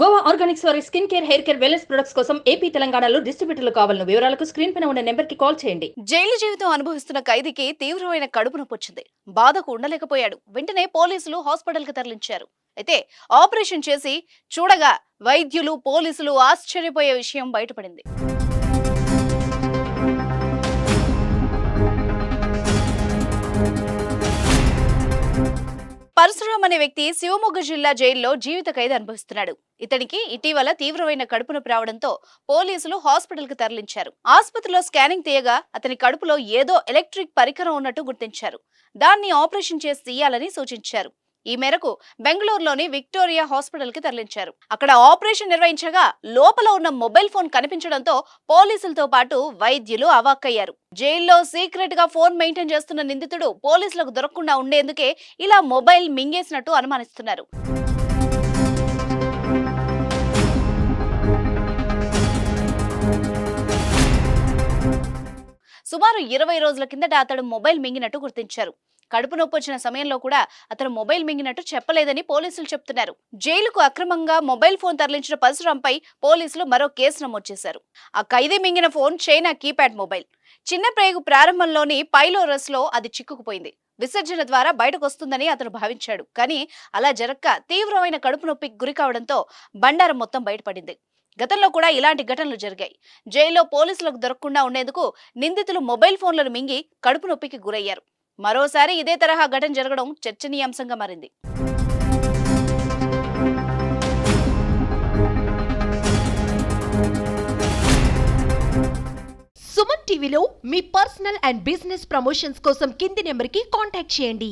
Goa organics వారి skin care hair care wellness products కోసం AP తెలంగాణలో డిస్ట్రిబ్యూటర్లు కావాలను వివరాలకు స్క్రీన్ పైన ఉన్న నెంబర్కి కాల్ చేయండి. జైలు జీవితం అనుభవిస్తున్న ఖైదీకి తీవ్రమైన కడుపు నొప్పి వచ్చింది. బాధకు ఉండలేకపోయాడు. వెంటనే పోలీసులు హాస్పిటల్కి తరలించారు. అయితే ఆపరేషన్ చేసి చూడగా వైద్యులు పోలీసులు ఆశ్చర్యపోయే విషయం బయటపడింది. పరశురామ్ అనే వ్యక్తి శివమొగ్గ జిల్లా జైల్లో జీవిత ఖైదు అనుభవిస్తున్నాడు. ఇతనికి ఇటీవల తీవ్రమైన కడుపు నొప్పి రావడంతో పోలీసులు హాస్పిటల్కి తరలించారు. ఆసుపత్రిలో స్కానింగ్ తీయగా అతని కడుపులో ఏదో ఎలక్ట్రిక్ పరికరం ఉన్నట్టు గుర్తించారు. దాన్ని ఆపరేషన్ చేసి తీయాలని సూచించారు. ఈ మేరకు బెంగళూరులోని విక్టోరియా హాస్పిటల్కి తరలించారు. అక్కడ ఆపరేషన్ నిర్వహించగా లోపల ఉన్న మొబైల్ ఫోన్ కనిపించడంతో పోలీసులతో పాటు వైద్యులు అవాక్కయ్యారు. జైల్లో సీక్రెట్గా ఫోన్ మెయింటైన్ చేస్తున్న నిందితుడు పోలీసులకు దొరకకుండా ఉండేందుకే ఇలా మొబైల్ మింగేసినట్టు అనుమానిస్తున్నారు. సుమారు ఇరవై రోజుల కిందట అతడు మొబైల్ మింగినట్టు గుర్తించారు. కడుపు నొప్పి వచ్చిన సమయంలో కూడా అతను మొబైల్ మింగినట్టు చెప్పలేదని పోలీసులు చెప్తున్నారు. జైలుకు అక్రమంగా మొబైల్ ఫోన్ తరలించిన పరశురాంపై పోలీసులు మరో కేసు నమోదు చేశారు. ఆ ఖైదీ మింగిన ఫోన్ చైనా కీప్యాడ్ మొబైల్. చిన్న ప్రేగు ప్రారంభంలోని పైలోరస్లో అది చిక్కుకుపోయింది. విసర్జన ద్వారా బయటకు వస్తుందని అతను భావించాడు. కానీ అలా జరక్క తీవ్రమైన కడుపు నొప్పికి గురి కావడంతో బండారం మొత్తం బయటపడింది. గతంలో కూడా ఇలాంటి ఘటనలు జరిగాయి. జైల్లో పోలీసులకు దొరకకుండా ఉండేందుకు నిందితులు మొబైల్ ఫోన్లను మింగి కడుపు నొప్పికి గురయ్యారు. మరోసారి ఇదే తరహా ఘటన జరగడం చర్చనీయాంశంగా మారింది. సుమన్ టీవీలో మీ పర్సనల్ అండ్ బిజినెస్ ప్రమోషన్స్ కోసం కింది నెంబర్కి కాంటాక్ట్ చేయండి.